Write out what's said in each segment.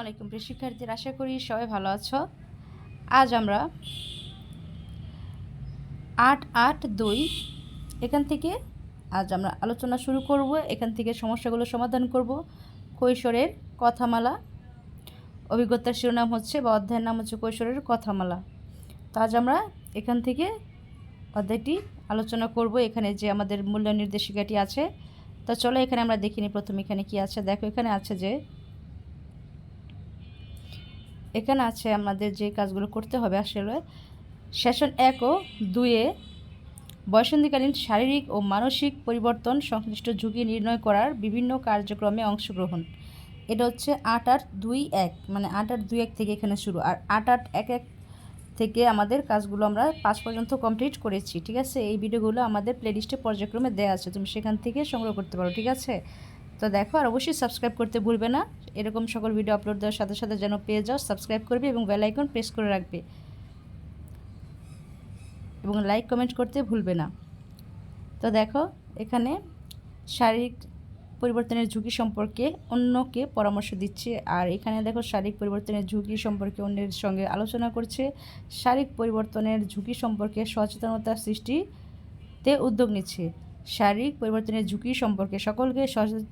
আলাইকুম প্রিয় শিক্ষার্থীরা, আশা করি সবাই ভালো আছো। আজ আমরা আট আট দুই, এখান থেকে আজ আমরা আলোচনা শুরু করব, এখান থেকে সমস্যাগুলো সমাধান করব। কৈশোরের কথামালা, অভিজ্ঞতার শিরোনাম হচ্ছে বা অধ্যায়ের নাম হচ্ছে কৈশোরের কথামালা। তো আজ আমরা এখান থেকে অধ্যায়টি আলোচনা করব, এখানে যে আমাদের মূল্য নির্দেশিকাটি আছে। তো চলো এখানে আমরা দেখিনি প্রথম এখানে কি আছে। দেখো এখানে আছে যে এখানে আছে আমাদের যে কাজগুলো করতে হবে আসলে। সেশন এক ও দুয়ে বয়সন্ধিকালীন শারীরিক ও মানসিক পরিবর্তন, সংশ্লিষ্ট ঝুঁকি নির্ণয় করার বিভিন্ন কার্যক্রমে অংশগ্রহণ। এটা হচ্ছে আট আট দুই এক মানে আট আট দুই এক থেকে এখানে শুরু। আর আট আট এক এক থেকে আমাদের কাজগুলো আমরা পাঁচ পর্যন্ত কমপ্লিট করেছি, ঠিক আছে? এই ভিডিওগুলো আমাদের প্লেলিস্টে পর্যায়ক্রমে দেওয়া আছে, তুমি সেখান থেকে সংগ্রহ করতে পারো, ঠিক আছে? তো দেখো, আর অবশ্যই সাবস্ক্রাইব করতে ভুলবে না। এরকম সকল ভিডিও আপলোড দেওয়ার সাথে সাথে যেন পেয়ে যাও সাবস্ক্রাইব করবে এবং বেল আইকন প্রেস করে রাখবে। এবং লাইক কমেন্ট করতে ভুলবে না। তো দেখো, এখানে শারীরিক পরিবর্তনের ঝুঁকি সম্পর্কে অন্যকে পরামর্শ দিচ্ছে। আর এখানে দেখো, শারীরিক পরিবর্তনের ঝুঁকি সম্পর্কে অন্যের সঙ্গে আলোচনা করছে। শারীরিক পরিবর্তনের ঝুঁকি সম্পর্কে সচেতনতা সৃষ্টিতে উদ্যোগ নিচ্ছে। শারীরিক পরিবর্তনের ঝুঁকি সম্পর্কে সকলকে সচেতন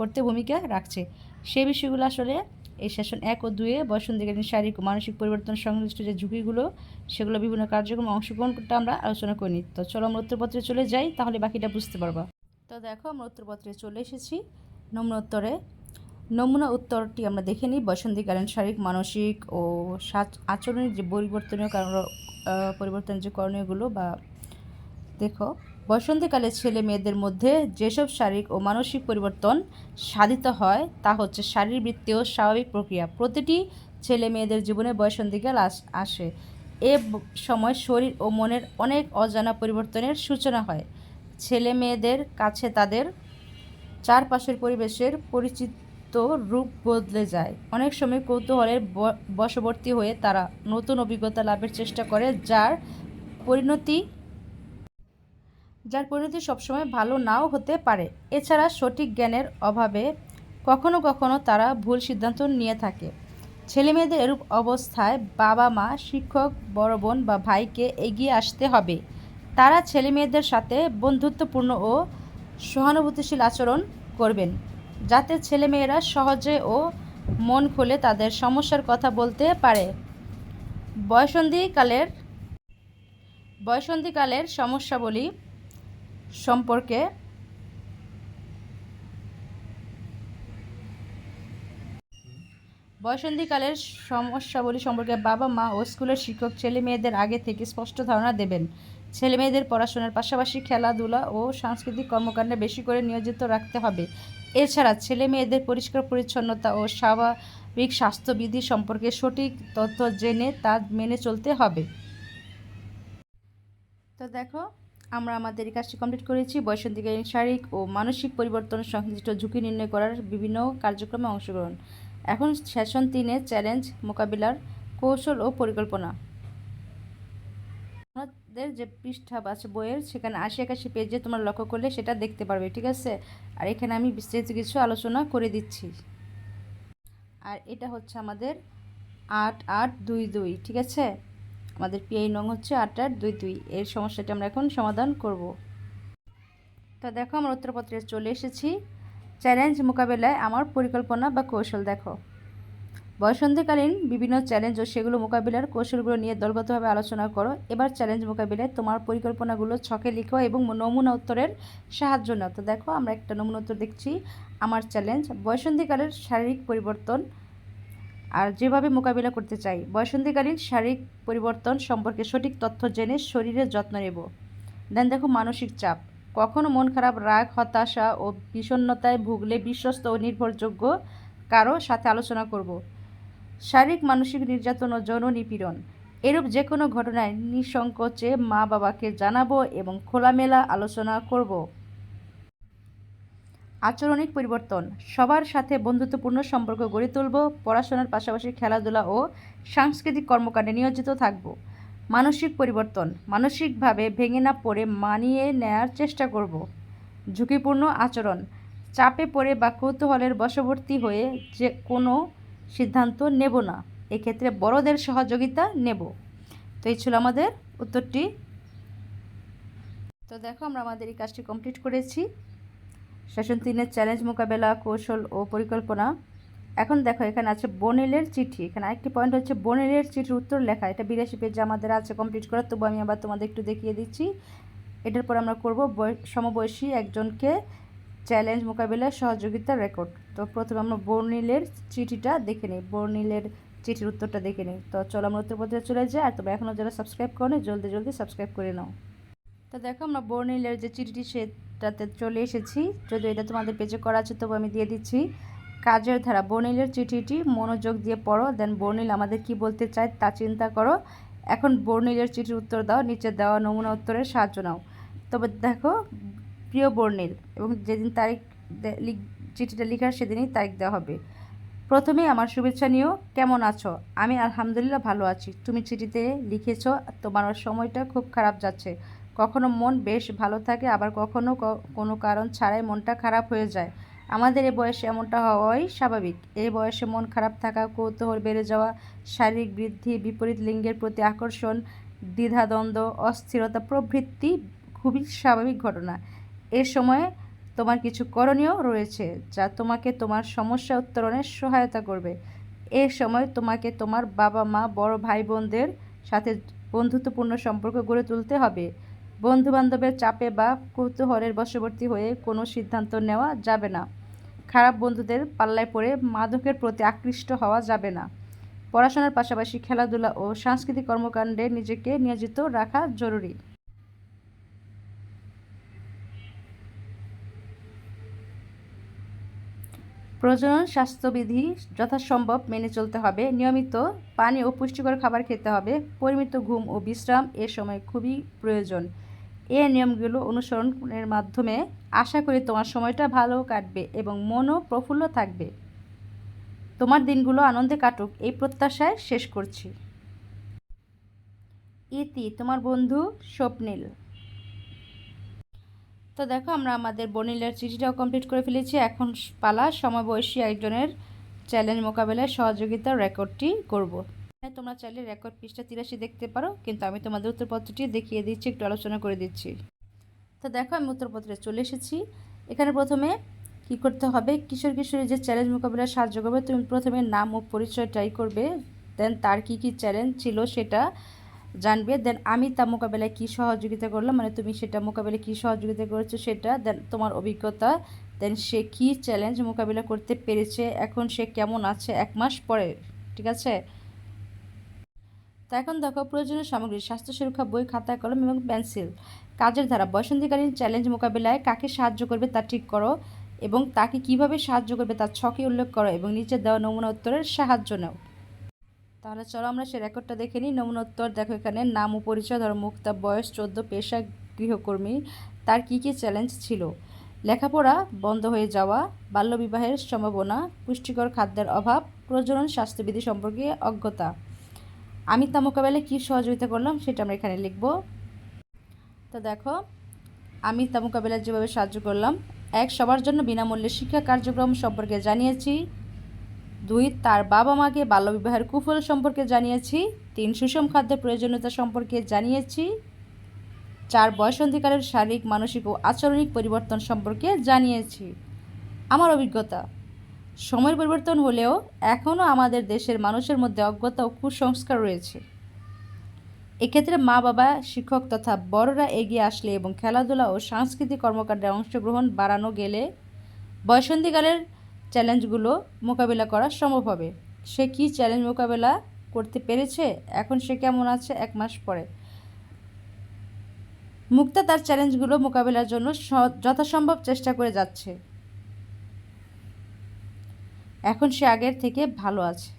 করতে ভূমিকা রাখছে। সেই বিষয়গুলো আসলে এই সেশন এক ও দুয়ে বসন্তীকালীন শারীরিক মানসিক পরিবর্তন সংশ্লিষ্ট যে ঝুঁকিগুলো, সেগুলো বিভিন্ন কার্যক্রমে অংশগ্রহণ অংশগ্রহণটা আমরা আলোচনা করিনি। তো চলো আমরা উত্তরপত্রে চলে যাই, তাহলে বাকিটা বুঝতে পারবা। তো দেখো আমরা উত্তরপত্রে চলে এসেছি নমুনা উত্তরে নমুনা উত্তরটি আমরা দেখে নিই। বসন্তীকালীন শারীরিক, মানসিক ও আচরণের যে পরিবর্তনীয় কারণ পরিবর্তনের যে করণীয়গুলো বা দেখো। বসন্তকালে ছেলে মেয়েদের মধ্যে যেসব শারীরিক ও মানসিক পরিবর্তন সাধিত হয়, তা হচ্ছে শারীরবৃত্তীয় স্বাভাবিক প্রক্রিয়া। প্রতিটি ছেলে মেয়েদের জীবনে বয়সন্ধিকাল আসে এ সময় শরীর ও মনের অনেক অজানা পরিবর্তনের সূচনা হয়। ছেলে মেয়েদের কাছে তাদের চারপাশের পরিবেশের পরিচিত রূপ বদলে যায়। অনেক সময় কৌতূহলের বশবর্তী হয়ে তারা নতুন অভিজ্ঞতা লাভের চেষ্টা করে, যার পরিণতি যার পরিণতি সবসময় ভালো নাও হতে পারে। এছাড়া সঠিক জ্ঞানের অভাবে কখনো কখনো তারা ভুল সিদ্ধান্ত নিয়ে থাকে। ছেলেমেয়েদের এরূপ অবস্থায় বাবা মা শিক্ষক, বড় বোন বা ভাইকে এগিয়ে আসতে হবে। তারা ছেলেমেয়েদের সাথে বন্ধুত্বপূর্ণ ও সহানুভূতিশীল আচরণ করবেন, যাতে ছেলেমেয়েরা সহজে ও মন খুলে তাদের সমস্যার কথা বলতে পারে। বয়সন্ধিকালের বয়সন্ধিকালের সমস্যাবলী সম্পর্কে বয়সন্ধিকালের সমস্যাবলী সম্পর্কে বাবা মা ও স্কুলের শিক্ষক ছেলে মেয়েদের আগে থেকে স্পষ্ট ধারণা দেবেন। ছেলে মেয়েদের পড়াশোনার পাশাপাশি খেলাধুলা ও সাংস্কৃতিক কর্মকাণ্ডে বেশি করে নিয়োজিত রাখতে হবে। এছাড়া ছেলে মেয়েদের পরিষ্কার পরিচ্ছন্নতা ও স্বাভাবিক স্বাস্থ্যবিধি সম্পর্কে সঠিক তথ্য জেনে তা মেনে চলতে হবে। তো দেখো আমরা আমাদের কাজটি কমপ্লিট করেছি। বয়সন্ধিকালীন শারীরিক ও মানসিক পরিবর্তন সংশ্লিষ্ট ঝুঁকি নির্ণয় করার বিভিন্ন কার্যক্রমে অংশগ্রহণ। এখন সেশন তিনে চ্যালেঞ্জ মোকাবিলার কৌশল ও পরিকল্পনা। আমাদের যে পৃষ্ঠা আছে বইয়ের, সেখানে আশি একাশি পেজে তোমরা লক্ষ্য করলে সেটা দেখতে পারবে, ঠিক আছে? আর এখানে আমি বিস্তারিত কিছু আলোচনা করে দিচ্ছি। আর এটা হচ্ছে আমাদের আট আট দুই দুই, ঠিক আছে? আমাদের পিআই নং হচ্ছে আট আট দুই দুই। এর সমস্যাটি আমরা এখন সমাধান করব। তো দেখো, আমরা উত্তরপত্রে চলে এসেছি। চ্যালেঞ্জ মোকাবেলায় আমার পরিকল্পনা বা কৌশল দেখো। বয়সন্ধিকালীন বিভিন্ন চ্যালেঞ্জ ও সেগুলো মোকাবিলার কৌশলগুলো নিয়ে দলগতভাবে আলোচনা করো। এবার চ্যালেঞ্জ মোকাবিলায় তোমার পরিকল্পনাগুলো ছকে লিখো এবং নমুনা উত্তরের সাহায্য নাও। তো দেখো, আমরা একটা নমুনা উত্তর দেখছি। আমার চ্যালেঞ্জ, বয়সন্ধিকালের শারীরিক পরিবর্তন আর যেভাবে মোকাবিলা করতে চাই বয়সন্ধিকালীন শারীরিক পরিবর্তন সম্পর্কে সঠিক তথ্য জেনে শরীরের যত্ন নেব। দেন দেখো মানসিক চাপ। কখনো মন খারাপ, রাগ, হতাশা ও বিষণ্নতায় ভুগলে বিশ্বস্ত ও নির্ভরযোগ্য কারও সাথে আলোচনা করব। শারীরিক, মানসিক নির্যাতন ও যৌন নিপীড়ন, এরূপ যে কোনো ঘটনায় নিঃসংকোচে মা বাবাকে জানাব এবং খোলামেলা আলোচনা করব। আচরণিক পরিবর্তন, সবার সাথে বন্ধুত্বপূর্ণ সম্পর্ক গড়ে তুলব, পড়াশোনার পাশাপাশি খেলাধুলা ও সাংস্কৃতিক কর্মকাণ্ডে নিয়োজিত থাকব। মানসিক পরিবর্তন, মানসিকভাবে ভেঙে না পড়ে মানিয়ে নেয়ার চেষ্টা করব। ঝুঁকিপূর্ণ আচরণ, চাপে পড়ে বা কৌতূহলের বশবর্তী হয়ে যে কোনো সিদ্ধান্ত নেব না, এক্ষেত্রে বড়দের সহযোগিতা নেব। তো এই ছিল আমাদের উত্তরটি। তো দেখো আমরা আমাদের এই কাজটি কমপ্লিট করেছি। সেশন তিনের চ্যালেঞ্জ মোকাবেলা, কৌশল ও পরিকল্পনা। এখন দেখো, এখানে আছে বনেলের চিঠি। এখানে আরেকটি পয়েন্ট হচ্ছে, বনেলের চিঠির উত্তর লেখা। এটা বিরাশি পেজ আমাদের আছে কমপ্লিট করা। তবু আমি আবার তোমাদের একটু দেখিয়ে দিচ্ছি। এটার পর আমরা করব সমবয়সী একজনকে চ্যালেঞ্জ মোকাবিলায় সহযোগিতার রেকর্ড তো প্রথমে আমরা বর্নিলের চিঠিটা দেখে নিই। বর্নিলের চিঠির উত্তরটা দেখে নিই। তো চলো আমরা উত্তরপত্রে চলে যাই। আর তোমরা এখনও যারা সাবস্ক্রাইব করো জলদি জলদি সাবস্ক্রাইব করে নাও। তো দেখো আমরা বর্নিলের যে চিঠিটি সেটাতে চলে এসেছি। যদি এটা তোমাদের পেজে করা আছে তবু আমি দিয়ে দিচ্ছি। কাজের ধারা বর্নিলের চিঠিটি, মনোযোগ দিয়ে পড়ো দেন বর্নিল আমাদের কি বলতে চায় তা চিন্তা করো। এখন বর্নিলের চিঠির উত্তর দাও, নিচে দেওয়া নমুনা উত্তরের সাহায্য নাও। তবে দেখো, প্রিয় বর্ণিল এবং যেদিন তারিখ চিঠিটা লেখার সেদিনই তারিখ দেওয়া হবে। প্রথমে আমার শুভেচ্ছা নিও, কেমন আছো? আমি আলহামদুলিল্লাহ ভালো আছি। তুমি চিঠিতে লিখেছ, তোমার সময়টা খুব খারাপ যাচ্ছে। কখনো মন বেশ ভালো থাকে, আবার কখনো কোনো কারণ ছাড়াই মনটা খারাপ হয়ে যায়। আমাদের এই বয়সে এমনটা হওয়াই স্বাভাবিক। এই বয়সে মন খারাপ থাকা, কৌতূহল বেড়ে যাওয়া, শারীরিক বৃদ্ধি, বিপরীত লিঙ্গের প্রতি আকর্ষণ, দ্বিধাদ্বন্দ্ব, অস্থিরতা প্রভৃতি খুবই স্বাভাবিক ঘটনা। এ সময়ে তোমার কিছু করণীয় রয়েছে যা তোমাকে তোমার সমস্যা উত্তরণে সহায়তা করবে। এ সময় তোমাকে তোমার বাবা মা বড় ভাই বোনদের সাথে বন্ধুত্বপূর্ণ সম্পর্ক গড়ে তুলতে হবে। বন্ধুবান্ধবের চাপে বা কৌতূহলের বশবর্তী হয়ে কোনো সিদ্ধান্ত নেওয়া যাবে না। খারাপ বন্ধুদের পাল্লায় পড়ে মাদকের প্রতি আকৃষ্ট হওয়া যাবে না। পড়াশোনার পাশাপাশি খেলাধুলা ও সাংস্কৃতিক কর্মকাণ্ডে নিজেকে নিয়োজিত রাখা জরুরি। প্রজনন স্বাস্থ্যবিধি যথাসম্ভব মেনে চলতে হবে। নিয়মিত পানি ও পুষ্টিকর খাবার খেতে হবে। পরিমিত ঘুম ও বিশ্রাম এ সময় খুবই প্রয়োজন। এ নিয়মগুলো অনুসরণের মাধ্যমে আশা করি তোমার সময়টা ভালো কাটবে এবং মনও প্রফুল্ল থাকবে। তোমার দিনগুলো আনন্দে কাটুক, এই প্রত্যাশায় শেষ করছি। ইতি, তোমার বন্ধু স্বপ্নিল। তো দেখো, আমরা আমাদের বনিলার চিঠিটাও কমপ্লিট করে ফেলেছি। এখন পালা, সমবয়সী একজনের চ্যালেঞ্জ মোকাবেলায় সহযোগিতার রেকর্ডটি করব। হ্যাঁ তোমরা চাইলে রেকর্ড পৃষ্ঠা তিরাশি দেখতে পারো, কিন্তু আমি তোমাদের উত্তরপত্রটি দেখিয়ে দিচ্ছি, একটু আলোচনা করে দিচ্ছি। তো দেখো, আমি উত্তরপত্রে চলে এসেছি। এখানে প্রথমে কি করতে হবে? কিশোর কিশোরী যে চ্যালেঞ্জ মোকাবেলায় সাহায্য করবে, তুমি প্রথমে নাম ও পরিচয় ট্রাই করবে দেন তার কি কি চ্যালেঞ্জ ছিল সেটা জানবে দেন আমি তা মোকাবেলায় কী সহযোগিতা করলাম মানে তুমি সেটা মোকাবেলায় কী সহযোগিতা করেছ সেটা দেন তোমার অভিজ্ঞতা দেন সে কী চ্যালেঞ্জ মোকাবিলা করতে পেরেছে, এখন সে কেমন আছে এক মাস পরে, ঠিক আছে? তা এখন দেখো, প্রয়োজনীয় সামগ্রী, স্বাস্থ্য সুরক্ষা, বই, খাতা, কলম এবং পেন্সিল। কাজের ধারা, বসন্তীকালীন চ্যালেঞ্জ মোকাবিলায় কাকে সাহায্য করবে তা ঠিক করো এবং তাকে কীভাবে সাহায্য করবে তার ছকে উল্লেখ করো এবং নিচে দেওয়া নমুনা উত্তরের সাহায্য নাও। তাহলে চলো আমরা সে রেকর্ডটা দেখে নিই। নমুনোত্তর, দেখো এখানে, নাম ও পরিচয় ধরো, মুক্তা, বয়স, চোদ্দ, পেশা, গৃহকর্মী, তার কী কী চ্যালেঞ্জ ছিল? লেখাপড়া, বন্ধ হয়ে যাওয়া, বাল্যবিবাহের সম্ভাবনা, পুষ্টিকর খাদ্যের অভাব, প্রজনন স্বাস্থ্যবিধি সম্পর্কে অজ্ঞতা। আমি তা মোকাবেলায় কী সহযোগিতা করলাম সেটা আমরা এখানে লিখব। তো দেখো আমি তা মোকাবেলায় যেভাবে সাহায্য করলাম, এক, সবার জন্য বিনামূল্যে শিক্ষা কার্যক্রম সম্পর্কে জানিয়েছি। দুই, তার বাবা মাকে বাল্যবিবাহের কুফল সম্পর্কে জানিয়েছি। তিন, সুষম খাদ্যের প্রয়োজনীয়তা সম্পর্কে জানিয়েছি। চার বয়সন্ধিকালের শারীরিক, মানসিক ও আচরণিক পরিবর্তন সম্পর্কে জানিয়েছি। আমার অভিজ্ঞতা, সময়ের পরিবর্তন হলেও এখনও আমাদের দেশের মানুষের মধ্যে অজ্ঞতা ও কুসংস্কার রয়েছে। এক্ষেত্রে মা বাবা শিক্ষক তথা বড়রা এগিয়ে আসলে এবং খেলাধুলা ও সাংস্কৃতিক কর্মকাণ্ডে অংশগ্রহণ বাড়ানো গেলে বয়সন্ধিকালের চ্যালেঞ্জগুলো মোকাবিলা করা সম্ভব হবে। সে কি চ্যালেঞ্জ মোকাবেলা করতে পেরেছে? এখন সে কেমন আছে এক মাস পরে? মুক্তা তার চ্যালেঞ্জগুলো মোকাবেলার জন্য যথাসম্ভব চেষ্টা করে যাচ্ছে। এখন সে আগের থেকে ভালো আছে।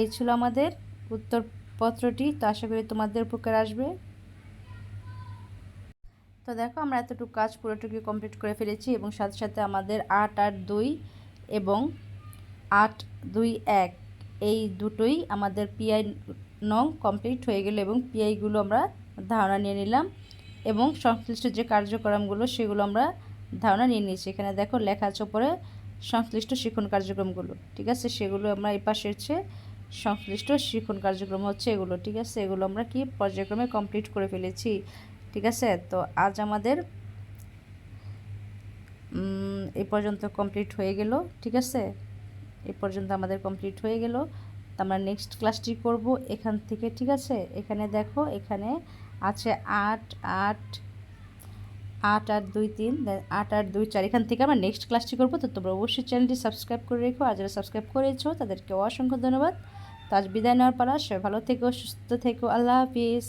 এই ছিল আমাদের উত্তরপত্রটি। তো আশা করি তোমাদের উপকার আসবে। তো দেখো আমরা এতটুকু কাজ পুরোটুকু কমপ্লিট করে ফেলেছি এবং সাথে সাথে আমাদের আট আট, দুই এবং আট, দুই, এক এই দুটোই আমাদের পিআই নং কমপ্লিট হয়ে গেল এবং পিআইগুলো আমরা ধারণা নিয়ে নিলাম এবং সংশ্লিষ্ট যে কার্যক্রমগুলো সেগুলো আমরা ধারণা নিয়ে নিয়েছি। এখানে দেখো লেখা আছে ওপরে সংশ্লিষ্ট শিক্ষণ কার্যক্রমগুলো, ঠিক আছে? সেগুলো আমরা এই পাশে হচ্ছে সংশ্লিষ্ট শিক্ষণ কার্যক্রম হচ্ছে এগুলো, ঠিক আছে? এগুলো আমরা কি পর্যায়ক্রমে কমপ্লিট করে ফেলেছি? ঠিক আছে? তো আজ আমাদের এ পর্যন্ত কমপ্লিট হয়ে গেল, ঠিক আছে? এ পর্যন্ত আমাদের কমপ্লিট হয়ে গেল। আমরা নেক্সট ক্লাসটি করব এখান থেকে, ঠিক আছে? এখানে দেখো, এখানে আছে আট আট আট আট, দুই, তিন আট আট, দুই, চার। এখান থেকে আমরা নেক্সট ক্লাসটি করব। তো তোমরা অবশ্যই চ্যানেলটি সাবস্ক্রাইব করে রেখো। আর যারা সাবস্ক্রাইব করেছ, তাদেরকে অসংখ্য ধন্যবাদ। তো আজ বিদায় নেওয়ার পালা। সবাই ভালো থেকো, সুস্থ থেকো। আল্লাহ হাফিজ।